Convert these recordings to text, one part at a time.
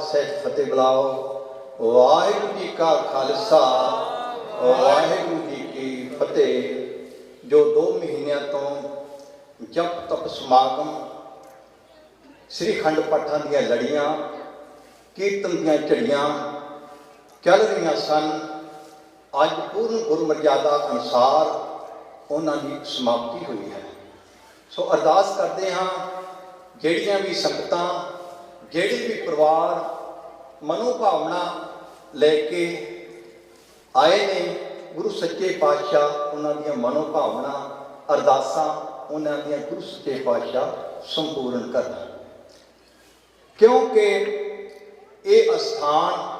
ਸਹਿਜ ਫਤਿਹ ਬੁਲਾਓ। ਵਾਹਿਗੁਰੂ ਜੀ ਕਾ ਖਾਲਸਾ, ਵਾਹਿਗੁਰੂ ਜੀ ਕੀ ਫਤਿਹ। ਜੋ 2 ਮਹੀਨਿਆਂ ਤੋਂ ਜਪ ਤਪ ਸਮਾਗਮ, ਸ੍ਰੀ ਖੰਡ ਪਾਠਾਂ ਦੀਆਂ ਲੜੀਆਂ, ਕੀਰਤਨ ਦੀਆਂ ਝੜੀਆਂ ਚੱਲ ਰਹੀਆਂ ਸਨ, ਅੱਜ ਪੂਰਨ ਗੁਰਮਰਯਾਦਾ ਅਨੁਸਾਰ ਉਹਨਾਂ ਦੀ ਸਮਾਪਤੀ ਹੋਈ ਹੈ। ਸੋ ਅਰਦਾਸ ਕਰਦੇ ਹਾਂ, ਜਿਹੜੀਆਂ ਵੀ ਸੰਗਤਾਂ ਜਿਹੜੀ ਵੀ ਪਰਿਵਾਰ, ਮਨੋਭਾਵਨਾ ਲੈ ਕੇ ਆਏ ਨੇ, ਗੁਰੂ ਸੱਚੇ ਪਾਤਸ਼ਾਹ, ਉਹਨਾਂ ਦੀਆਂ ਮਨੋ ਭਾਵਨਾ ਅਰਦਾਸਾਂ, ਉਹਨਾਂ ਦੀਆਂ ਗੁਰੂ ਸੱਚੇ ਪਾਤਸ਼ਾਹ ਸੰਪੂਰਨ ਕਰਨ। ਕਿਉਂਕਿ ਇਹ ਅਸਥਾਨ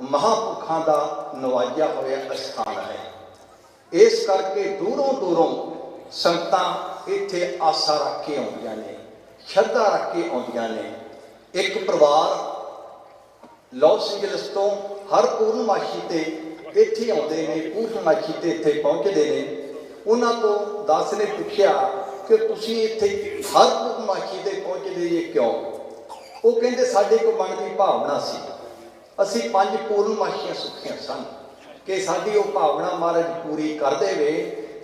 ਮਹਾਪੁਰਖਾਂ ਦਾ ਨਵਾਜਿਆ ਹੋਇਆ ਅਸਥਾਨ ਹੈ। ਇਸ ਕਰਕੇ ਦੂਰੋਂ ਦੂਰੋਂ ਸੰਗਤਾਂ ਇੱਥੇ ਆਸਾ ਰੱਖ ਕੇ ਆਉਂਦੀਆਂ ਨੇ, ਸ਼ਰਧਾ ਰੱਖ ਕੇ ਆਉਂਦੀਆਂ ਨੇ। ਇੱਕ ਪਰਿਵਾਰ ਲਾਸ ਏਂਜਲਸ ਤੋਂ ਹਰ ਪੂਰਨਮਾਸ਼ੀ ਤੇ ਇੱਥੇ ਆਉਂਦੇ ਨੇ ਪੂਰਨਮਾਸ਼ੀ ਤੇ ਇੱਥੇ ਪਹੁੰਚਦੇ ਨੇ। ਉਹਨਾਂ ਤੋਂ ਦਾਸ ਨੇ ਪੁੱਛਿਆ ਕਿ ਤੁਸੀਂ ਇੱਥੇ ਹਰ ਪੂਰਨਮਾਸ਼ੀ ਤੇ ਪਹੁੰਚਦੇ ਜੇ ਕਿਉਂ? ਉਹ ਕਹਿੰਦੇ, ਸਾਡੇ ਕੋਲ ਮਨ ਦੀ ਭਾਵਨਾ ਸੀ। ਅਸੀਂ ਪੰਜ ਪੂਰਨਮਾਸ਼ੀਆਂ ਸੁੱਖੀਆਂ ਸਨ ਕਿ ਸਾਡੀ ਉਹ ਭਾਵਨਾ ਮਹਾਰਾਜ ਪੂਰੀ ਕਰ ਦੇਵੇ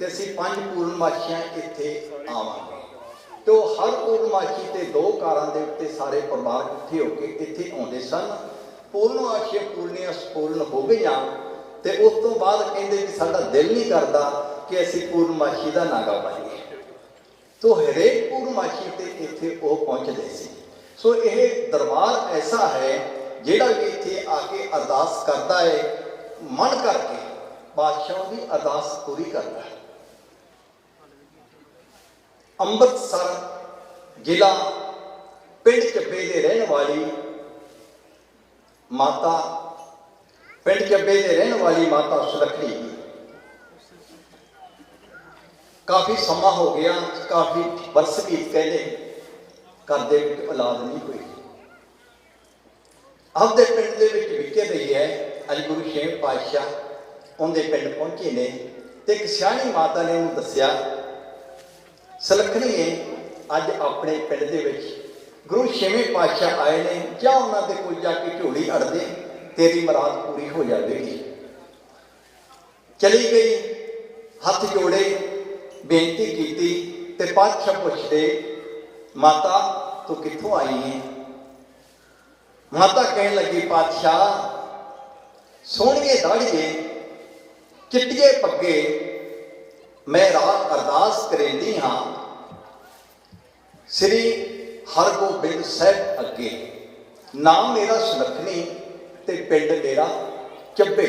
ਤੇ ਅਸੀਂ ਪੰਜ ਪੂਰਨਮਾਸ਼ੀਆਂ ਇੱਥੇ ਆਵਾਂਗੇ। ਤੇ ਉਹ ਹਰ ਪੂਰਨਮਾਸ਼ੀ ਤੇ ਦੋ ਕਾਰਾਂ ਦੇ ਉੱਤੇ ਸਾਰੇ ਪਰਿਵਾਰ ਇਕੱਠੇ ਹੋ ਕੇ ਇੱਥੇ ਆਉਂਦੇ ਸਨ। ਪੂਰਨਮਾਸ਼ੀ ਪੂਰਨੀਆਂ ਸਪੂਰਨ ਹੋ ਗਈਆਂ ਤੇ ਉਸ ਤੋਂ ਬਾਅਦ ਕਹਿੰਦੇ ਕਿ ਸਾਡਾ ਦਿਲ ਨਹੀਂ ਕਰਦਾ ਕਿ ਅਸੀਂ ਪੂਰਨਮਾਸ਼ੀ ਦਾ ਨਾਗਾ ਪਾਈਏ ਤੋ ਹਰੇਕ ਪੂਰਨਮਾਸ਼ੀ ਤੇ ਇੱਥੇ ਉਹ ਪਹੁੰਚਦੇ ਸੀ। ਸੋ ਇਹ ਦਰਬਾਰ ਐਸਾ ਹੈ ਜਿਹੜਾ ਕਿ ਇੱਥੇ ਆ ਕੇ ਅਰਦਾਸ ਕਰਦਾ ਹੈ ਮਨ ਕਰਕੇ, ਬਾਦਸ਼ਾਹ ਦੀ ਅਰਦਾਸ ਪੂਰੀ ਕਰਦਾ। ਹੈ ਅੰਮ੍ਰਿਤਸਰ ਜ਼ਿਲ੍ਹਾ ਪਿੰਡ ਚੱਬੇ ਦੇ ਰਹਿਣ ਵਾਲੀ ਮਾਤਾ, ਪਿੰਡ ਚੱਬੇ ਦੇ ਰਹਿਣ ਵਾਲੀ ਮਾਤਾ ਸੁਲੱਖਣੀ ਕਾਫੀ ਸਮਾਂ ਹੋ ਗਿਆ, ਕਾਫੀ ਬਰਸ ਬੀਤ ਗਏ ਨੇ ਘਰ ਦੇ ਵਿੱਚ ਔਲਾਦ ਨਹੀਂ ਹੋਈ। ਆਪਦੇ ਪਿੰਡ ਦੇ ਵਿੱਚ ਵਿਕੇ ਰਹੀ ਹੈ, ਅੱਜ ਗੁਰੂ ਸ਼ੇਖ ਪਾਤਸ਼ਾਹ ਉਹਦੇ ਪਿੰਡ ਪਹੁੰਚੇ ਨੇ ਤੇ ਇੱਕ ਸਿਆਣੀ ਮਾਤਾ ਨੇ ਉਹਨੂੰ ਦੱਸਿਆ ਸਲਖਣੀ ਅੱਜ ਆਪਣੇ ਪਿੰਡ ਦੇ ਵਿੱਚ ਗੁਰੂ ਛੇਵੇਂ ਪਾਤਸ਼ਾਹ ਆਏ ਨੇ, ਜਾਂ ਉਹਨਾਂ ਦੇ ਕੋਲ ਜਾ ਕੇ ਝੋਲੀ ਅੜਦੇ ਤੇਰੀ ਮਰਾਦ ਪੂਰੀ ਹੋ ਜਾਵੇਗੀ। ਚਲੀ ਗਈ, ਹੱਥ ਜੋੜੇ, ਬੇਨਤੀ ਕੀਤੀ ਤੇ ਪਾਤਸ਼ਾਹ ਪੁੱਛਦੇ, ਮਾਤਾ, ਤੂੰ ਕਿੱਥੋਂ ਆਈ ਹੈ? ਮਾਤਾ ਕਹਿਣ ਲੱਗੀ, ਪਾਤਸ਼ਾਹ, ਸੋਹਣੀਏ ਦਾੜੀਏ, ਚਿੱਟੀਏ ਪੱਗੇ ਮੈਂ ਰਾਤ ਅਰਦਾਸ ਕਰੇਂਦੀ ਹਾਂ। ਸ੍ਰੀ ਹਰਗੋਬਿੰਦ ਸਾਹਿਬ ਅੱਗੇ। ਨਾਮ ਮੇਰਾ ਸੁਲੱਖਣੀ ਤੇ ਪਿੰਡ ਮੇਰਾ ਚੱਬੇ।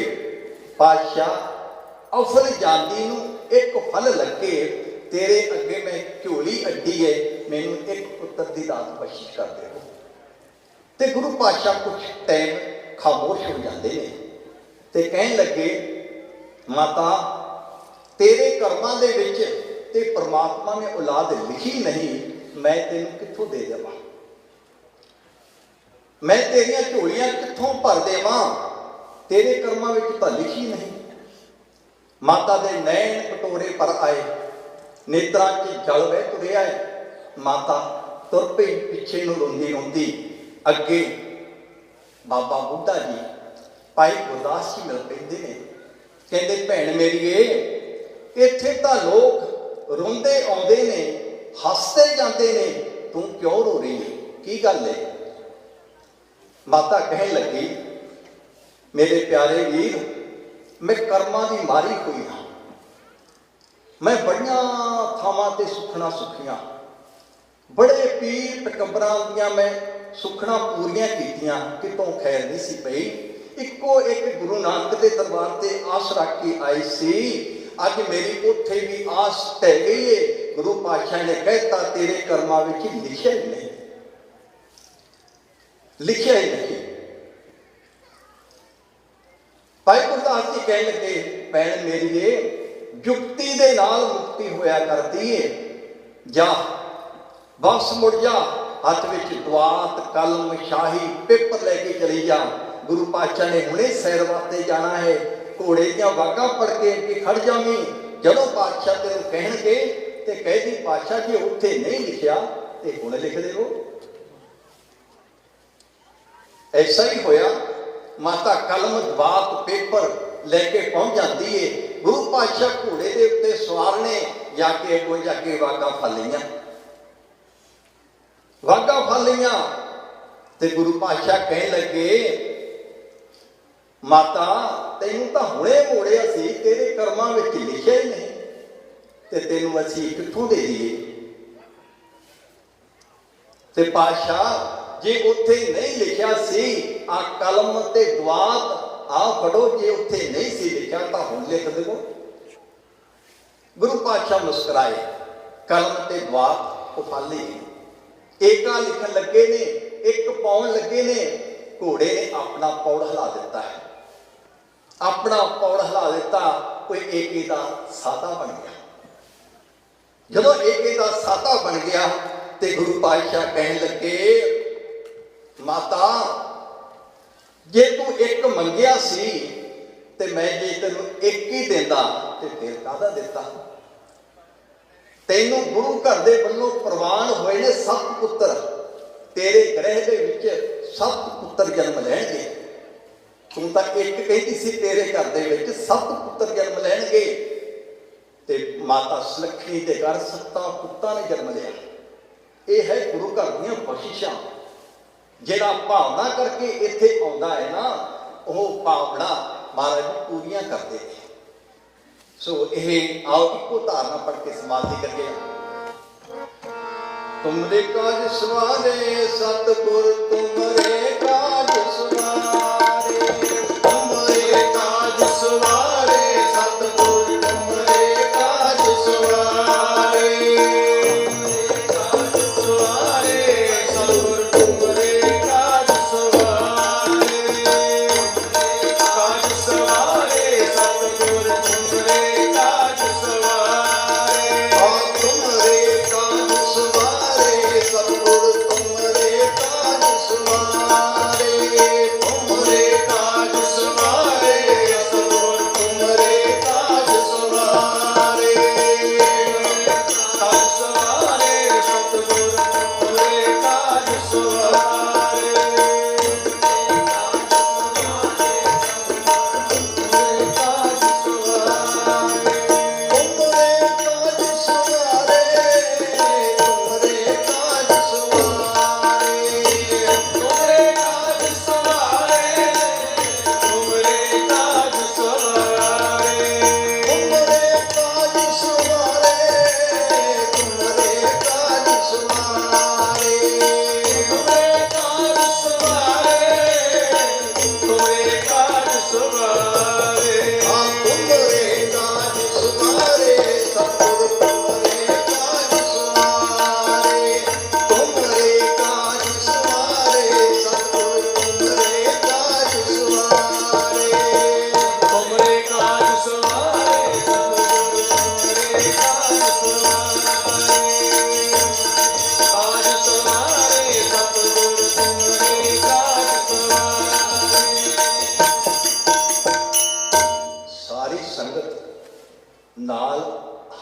ਪਾਤਸ਼ਾਹ ਅਫਲ ਜਾਂਦੀ ਨੂੰ ਇੱਕ ਫਲ ਲੱਗੇ, ਤੇਰੇ ਅੱਗੇ ਮੈਂ ਝੋਲੀ ਅੱਡੀ ਏ ਮੈਨੂੰ ਇੱਕ ਪੁੱਤਰ ਦੀ ਦਾਤ ਬਖਸ਼ਿਸ਼ ਕਰ ਦਿਓ ਤੇ ਗੁਰੂ ਪਾਤਸ਼ਾਹ ਕੁਝ ਟਾਈਮ ਖਾਮੋਸ਼ ਹੋ ਜਾਂਦੇ ਨੇ ਤੇ ਕਹਿਣ ਲੱਗੇ, ਮਾਤਾ ਤੇਰੇ ਕਰਮਾਂ ਦੇ ਵਿੱਚ ਤੇ ਪ੍ਰਮਾਤਮਾ ਨੇ ਔਲਾਦ ਲਿਖੀ ਨਹੀਂ, ਮੈਂ ਤੈਨੂੰ ਕਿੱਥੋਂ ਦੇ ਦੇਵਾਂ? ਮੈਂ ਤੇਰੀਆਂ ਝੋਲੀਆਂ ਕਿੱਥੋਂ ਭਰ ਦੇਵਾਂ? ਤੇਰੇ ਕਰਮਾਂ ਵਿੱਚ ਤਾਂ ਲਿਖੀ ਨਹੀਂ। ਮਾਤਾ ਦੇ ਨੈਣ ਕਟੋਰੇ ਪਰ ਆਏ, ਨੇਤਰਾਂ 'ਚ ਜਲ ਵਹਿ ਤੁਰਿਆ ਹੈ ਮਾਤਾ ਤੁਰ ਪਈ, ਪਿੱਛੇ ਨੂੰ ਰੋਂਦੀ ਰੋਂਦੀ, ਅੱਗੇ ਬਾਬਾ ਬੁੱਢਾ ਜੀ ਭਾਈ ਗੁਰਦਾਸ ਜੀ ਮਿਲ ਪੈਂਦੇ ਨੇ। ਕਹਿੰਦੇ, ਭੈਣ ਮੇਰੀਏ ਇੱਥੇ ਤਾਂ ਲੋਕ ਰੋਂਦੇ ਆਉਂਦੇ ਨੇ, ਹੱਸਦੇ ਜਾਂਦੇ ਨੇ, ਤੂੰ ਕਿਉਂ ਰੋ ਰਹੀ ਹੈ? ਕੀ ਗੱਲ ਹੈ? ਮਾਤਾ ਕਹਿਣ ਲੱਗੀ, ਮੇਰੇ ਪਿਆਰੇ ਵੀਰ, ਮੈਂ ਕਰਮਾਂ ਦੀ ਮਾਰੀ ਹੋਈ ਹਾਂ। ਮੈਂ ਬੜੀਆਂ ਥਾਵਾਂ ਤੇ ਸੁਖਣਾ ਸੁਖੀਆਂ। ਬੜੇ ਪੀਰ ਪਕੰਬਰਾਂ ਦੀਆਂ ਮੈਂ ਸੁਖਣਾ ਪੂਰੀਆਂ ਕੀਤੀਆਂ। ਕਿਤੋਂ ਖੈਰ ਨਹੀਂ ਸੀ ਪਈ। ਇੱਕੋ ਇੱਕ ਗੁਰੂ ਨਾਨਕ ਦੇ ਦਰਬਾਰ ਤੇ ਆਸ ਰੱਖ ਕੇ ਆਈ ਸੀ ਅੱਜ ਮੇਰੀ ਉੱਥੇ ਵੀ ਆਸ ਟਹਿ ਗਈ ਏ। ਗੁਰੂ ਪਾਤਸ਼ਾਹ ਨੇ ਕਹਿਤਾ, ਤੇਰੇ ਕਰਮਾਂ ਵਿੱਚ ਲਿਖਿਆ ਹੀ ਨਹੀਂ। ਲਿਖਿਆ ਹੀ ਨਹੀਂ। ਭਾਈ ਗੁਰਦਾਸ ਜੀ ਕਹਿਣ ਲੱਗੇ ਮੇਰੀ ਏ ਯੁਕਤੀ ਦੇ ਨਾਲ ਮੁਕਤੀ ਹੋਇਆ ਕਰਦੀ ਏ। ਜਾ ਵਾਪਸ ਮੁੜ ਜਾ, ਹੱਥ ਵਿੱਚ ਦਵਾਤ ਕਲਮ, ਸ਼ਾਹੀ ਪੇਪਰ ਲੈ ਕੇ ਚਲੀ ਜਾ। ਗੁਰੂ ਪਾਤਸ਼ਾਹ ਨੇ ਹੁਣੇ ਸੈਰ ਵਾਸਤੇ ਜਾਣਾ ਹੈ। ਘੋੜੇ ਦੀਆਂ ਵਾਗਾਂ ਪੜ ਕੇ ਕਿ ਖੜ ਜਾਵੀਂ। ਜਦੋਂ ਪਾਤਸ਼ਾਹ ਤੈਨੂੰ ਕਹਿਣਗੇ ਤੇ ਕਹਿਦੀ ਪਾਤਸ਼ਾਹ ਜੀ, ਉੱਥੇ ਨਹੀਂ ਲਿਖਿਆ ਤੇ ਹੁਣ ਲਿਖ ਦੇਵੋ ਐਸਾ ਹੀ ਹੋਇਆ। ਮਾਤਾ ਕਲਮ ਦਵਾਤ ਪੇਪਰ ਲੈ ਕੇ ਪਹੁੰਚ ਜਾਂਦੀ ਏ। ਗੁਰੂ ਪਾਤਸ਼ਾਹ ਘੋੜੇ ਦੇ ਉੱਤੇ ਸਵਾਰ ਨੇ ਜਾ ਕੇ ਕੋਈ ਜਾ ਕੇ ਵਾਗਾ ਫੜ ਲਈਆਂ। ਵਾਗਾ ਫੜ ਲਈਆਂ ਤੇ ਗੁਰੂ ਪਾਤਸ਼ਾਹ ਕਹਿਣ ਲੱਗੇ ਮਾਤਾ, ਤੈਨੂੰ ਤਾਂ ਹੁਣੇ ਮੋੜਿਆ ਸੀ ਤੇਰੇ ਕਰਮਾਂ ਵਿੱਚ ਲਿਖਿਆ ਹੀ ਨਹੀਂ ਤੇ ਤੈਨੂੰ ਅਸੀਂ ਕਿੱਥੋਂ ਦੇ ਦਈਏ। ਤੇ ਪਾਸ਼ਾ ਜੇ ਉੱਥੇ ਨਹੀਂ ਲਿਖਿਆ ਸੀ, ਆ ਕਲਮ ਤੇ ਦਵਾਤ ਆ ਫੜੋ, ਜੇ ਉੱਥੇ ਨਹੀਂ ਸੀ ਲਿਖਿਆ ਤਾਂ ਹੁਣ ਲਿਖ ਦੇਵੋ। ਗੁਰੂ ਪਾਤਸ਼ਾਹ ਮੁਸਕਰਾਏ, ਕਲਮ ਤੇ ਦਵਾਤ ਉਫਾਲੀ। ਏਕਾ ਲਿਖਣ ਲੱਗੇ ਨੇ, ਇੱਕ ਪਾਉਣ ਲੱਗੇ ਨੇ, ਘੋੜੇ ਨੇ ਆਪਣਾ ਪੌੜ ਹਿਲਾ ਦਿੱਤਾ ਹੈ। ਆਪਣਾ ਪੌੜ ਹਿਲਾ ਦਿੱਤਾ, ਕੋਈ ਏਕੇ ਦਾ ਸਾਦਾ ਬਣ ਗਿਆ। ਜਦੋਂ ਏਕੇ ਦਾ ਸਾਦਾ ਬਣ ਗਿਆ ਤੇ ਗੁਰੂ ਪਾਤਸ਼ਾਹ ਕਹਿਣ ਲੱਗੇ, ਮਾਤਾ, ਜੇ ਤੂੰ ਇੱਕ ਮੰਗਿਆ ਸੀ ਤੇ ਮੈਂ ਜੇ ਤੈਨੂੰ ਇੱਕ ਹੀ ਦਿੰਦਾ ਤੇ ਫਿਰ ਕਾਹਦਾ ਦਿੱਤਾ? ਤੈਨੂੰ ਗੁਰੂ ਘਰ ਦੇ ਵੱਲੋਂ ਪ੍ਰਵਾਨ ਹੋਏ ਨੇ ਸੱਤ ਪੁੱਤਰ। ਤੇਰੇ ਗ੍ਰਹਿ ਦੇ ਵਿੱਚ ਸੱਤ ਤਾਂ ਇੱਕ ਕਹਿੰਦੀ ਸੀ, ਤੇਰੇ ਘਰ ਦੇ ਵਿੱਚ ਸੱਤ ਪੁੱਤਰ ਜਨਮ ਲੈਣਗੇ। ਤੇ ਮਾਤਾ ਸੁਲੱਖਣੀ ਦੇ ਘਰ ਸੱਤਾਂ ਪੁੱਤਾਂ ਨੇ ਜਨਮ ਲਿਆ। ਇਹ ਹੈ ਗੁਰੂ ਘਰ ਦੀਆਂ ਬਖਸ਼ਿਸ਼ਾਂ। ਜਿਹੜਾ ਭਾਵਨਾ ਕਰਕੇ ਇੱਥੇ ਆਉਂਦਾ ਹੈ ਨਾ, ਉਹ ਭਾਵਨਾ ਮਹਾਰਾਜ ਪੂਰੀਆਂ ਕਰਦੇ ਨੇ। ਸੋ ਇਹ ਆਓ ਇੱਕੋ ਧਾਰਨਾ ਪੜ ਕੇ ਸਮਾਧੀ ਕਰੀਏ। ਤੁਮਰੇ ਕਾਜ ਸਵਾਰੇ, ਸਤਿਗੁਰ ਤੁਮਰੇ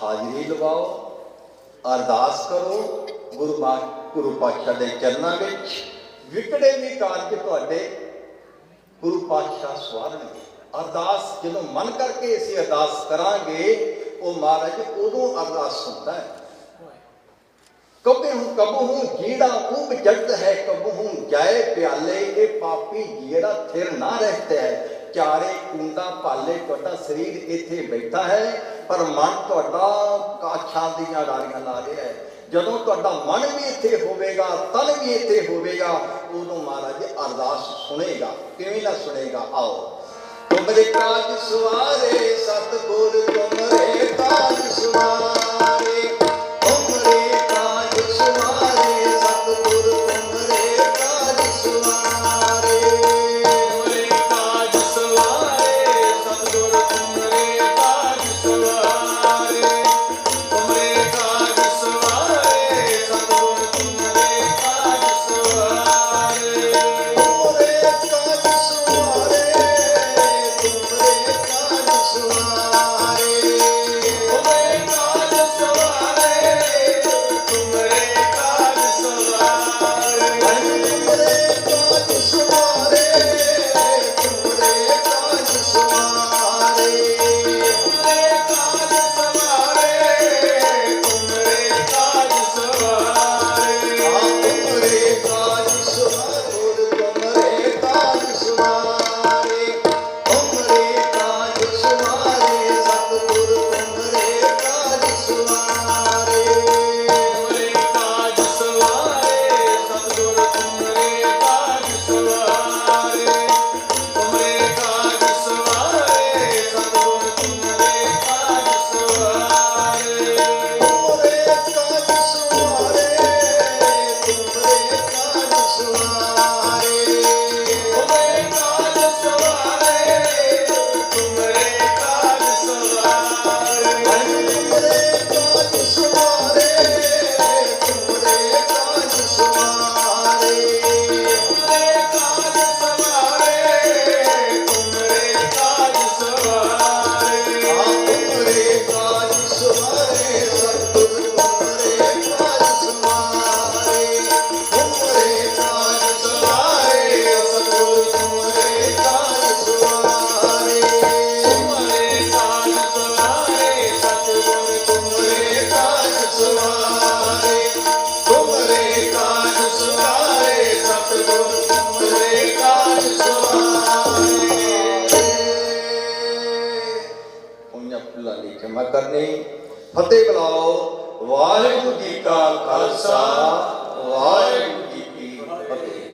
ਹਾਜ਼ਰੀ ਲਵਾਓ, ਅਰਦਾਸ ਕਰੋ, ਗੁਰੂ ਮਾ ਗੁਰੂ ਪਾਤਸ਼ਾਹ ਦੇ ਚਰਨਾਂ ਵਿੱਚ ਵਿਕੜੇ ਵੀ ਕਾਰਜ ਤੁਹਾਡੇ ਗੁਰੂ ਪਾਤਸ਼ਾਹ ਸਵਾਰਨਗੇ ਅਰਦਾਸ ਜਦੋਂ ਮਨ ਕਰਕੇ ਅਸੀਂ ਅਰਦਾਸ ਕਰਾਂਗੇ, ਉਹ ਮਹਾਰਾਜ ਉਦੋਂ ਅਰਦਾਸ ਹੁੰਦਾ ਹੈ। ਕਬੇ ਹੂੰ ਕਬੂ ਹੂੰ ਜੀੜਾ ਊਬ ਜਗਤ ਹੈ ਕਬੂ ਹੂੰ ਜਾਏ ਪਿਆਲੇ, ਇਹ ਪਾਪੀ ਜਿਹੜਾ ਥਿਰ ਨਾ ਰਹਤਾ ਹੈ ਚਾਰੇ ਕੁੰਡਾ ਪਾਲੇ, ਤੁਹਾਡਾ ਸਰੀਰ ਇੱਥੇ ਬੈਠਾ ਹੈ। ਪਰ ਮਨ ਤੁਹਾਡਾ ਕਾਛਾਂ ਦੀਆਂ ਡਾਰੀਆਂ ਲਾ ਰਿਹਾ ਹੈ। ਜਦੋਂ ਤੁਹਾਡਾ ਮਨ ਵੀ ਇੱਥੇ ਹੋਵੇਗਾ, ਤਨ ਵੀ ਇੱਥੇ ਹੋਵੇਗਾ, ਉਦੋਂ ਮਹਾਰਾਜ ਅਰਦਾਸ ਸੁਣੇਗਾ। ਕਿਵੇਂ ਨਾ ਸੁਣੇਗਾ? ਆਓ। ਤੁਮਰੇ ਕਾਜ ਸਵਾਰੇ, ਸਤਿਗੁਰ ਤੁਮਰੇ ਕਾਜ ਸਵਾਰੇ। ਫਤਿਹ ਬੁਲਾਓ। ਵਾਹਿਗੁਰੂ ਜੀ ਕਾ ਖਾਲਸਾ।